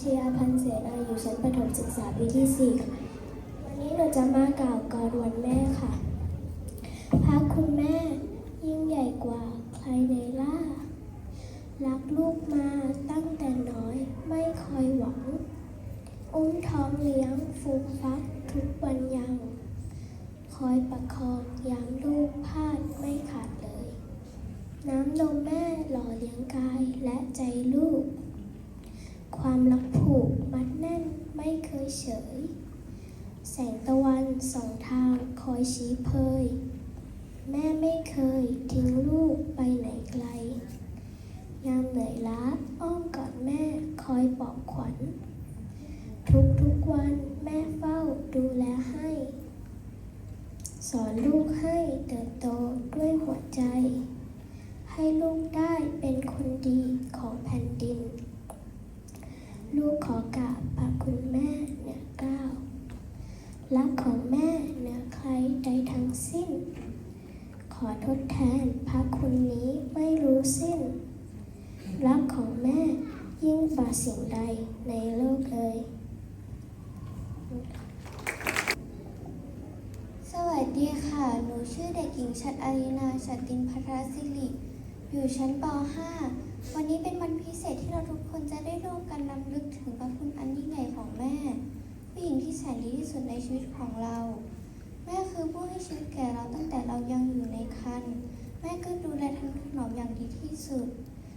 ชยาพันเสนาอยู่ชั้นประถมศึกษาปีที่สี่ค่ะ วันนี้หนูจะมากล่าวกรวันแม่ค่ะพระคุณแม่ยิ่งใหญ่กว่าใครในล่า รักลูกมาตั้งแต่น้อยไม่คอยหวัง อุ้มท้องเลี้ยงฟูมฟักทุกวันยัง คอยประคองยามลูกพลาดไม่ขาดเลย น้ำนมแม่หล่อเลี้ยงกายและใจลูก ความรักผูกมัดแน่นไม่เคยเฉย แสงตะวันสองทางคอยชี้เพย แม่ไม่เคยทิ้งลูกไปไหนไกล ยามเหนื่อยล้าอ้อมกอดแม่คอยปลอบขวัญ ทุกทุกวันแม่เฝ้าดูแลให้ สอนลูกให้เติบโตด้วยหัวใจ ให้ลูกได้เป็นคนดีของแผ่น ลูกขอกราบพระคุณแม่เหนือเก้ารักของแม่เหนือใครใดทั้งสิ้น ขอทดแทนพระคุณนี้ไม่รู้สิ้น รักของแม่ยิ่งกว่าสิ่งใดในโลกเลย สวัสดีค่ะ หนูชื่อเด็กหญิงชัดอารีนาชัดตินพัทรศิริ อยู่ชั้นป .5 วันนี้ ที่เราทุกคนจะได้ร่วมกันนำลึกถึงพระคุณอันยิ่งใหญ่ของแม่ ผู้หญิงที่แสนดีที่สุดในชีวิตของเรา แม่คือผู้ให้ชีวิตแก่เราตั้งแต่เรายังอยู่ในครรภ์แม่ก็ดูแลทนุถนอมอย่างดีที่สุด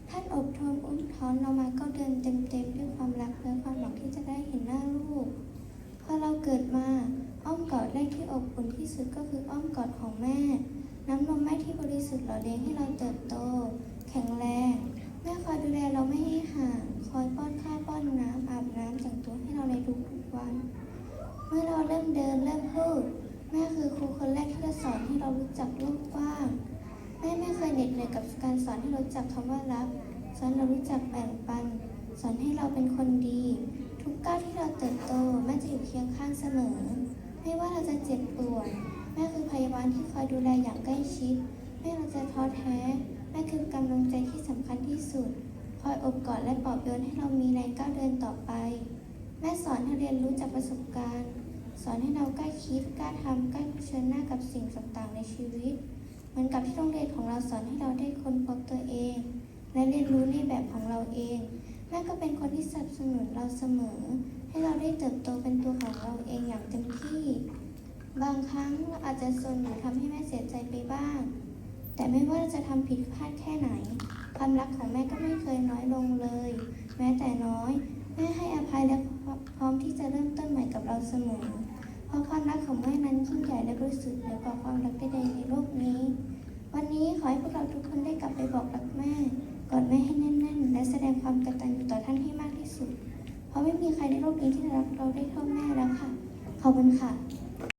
ท่านอบรมอุ้มท้อนเรามาก็เดินเต็มๆด้วยความรักและความหวังที่จะได้เห็นหน้าลูกพอเราเกิดมาอ้อมกอดแรกที่อบอุ่นที่สุดก็คืออ้อมกอดของแม่ น้ำนมแม่ที่บริสุทธิ์หล่อเลี้ยงให้เราเติบโต แข็งแรง แม่คอยดูแลเราไม่ให้ห่าง คอยป้อนข้าวป้อนน้ำอาบน้ำแต่งตัวให้เราในทุกๆวัน เมื่อเราเริ่มเดินเริ่มพูดแม่คือครูคนแรกที่จะสอนให้เรารู้จักโลกกว้างแม่ไม่เคยเหน็ดเหนื่อยกับการสอนให้เรารู้จักคำว่ารักสอนเรารู้จักแบ่งปัน สอนให้เราเป็นคนดี ทุกก้าวที่เราเติบโตแม่จะอยู่เคียงข้างเสมอ ไม่ว่าเราจะเจ็บป่วยแม่คือพยาบาลที่คอยดูแลอย่างใกล้ชิด ไม่เราจะท้อแท้แม่คือกำลังใจที่สำคัญที่สุด คอยอบกอดและปลอบโยนให้เรามีแรงก้าวเดินต่อไป แม่สอนให้เรียนรู้จากประสบการณ์ สอนให้เรากล้าคิดกล้าทำกล้าเผชิญหน้ากับสิ่งต่างๆในชีวิต เหมือนกับที่โรงเรียนของเราสอนให้เราได้ค้นพบตัวเอง และเรียนรู้ในแบบของเราเอง แม่ก็เป็นคนที่สนับสนุนเราเสมอ ให้เราได้เติบโตเป็นตัวของเราเองอย่างเต็มที่บางครั้งเราอาจจะซนหรือทำให้แม่เสียใจไปบ้าง แต่ไม่ว่าเราจะทำผิดพลาดแค่ไหน ความรักของแม่ก็ไม่เคยน้อยลงเลย แม้แต่น้อย แม่ให้อภัยและพร้อมที่จะเริ่มต้นใหม่กับเราเสมอ เพราะความรักของแม่นั้นยิ่งใหญ่และบริสุทธิ์เหนือกว่าความรักใดๆในโลกนี้ วันนี้ขอให้พวกเราทุกคนได้กลับไปบอกรักแม่กอดแม่ให้แน่นๆ และแสดงความกตัญญูต่อท่านให้มากที่สุด เพราะไม่มีใครในโลกนี้ที่รักเราได้เท่าแม่แล้วค่ะ ขอบคุณค่ะ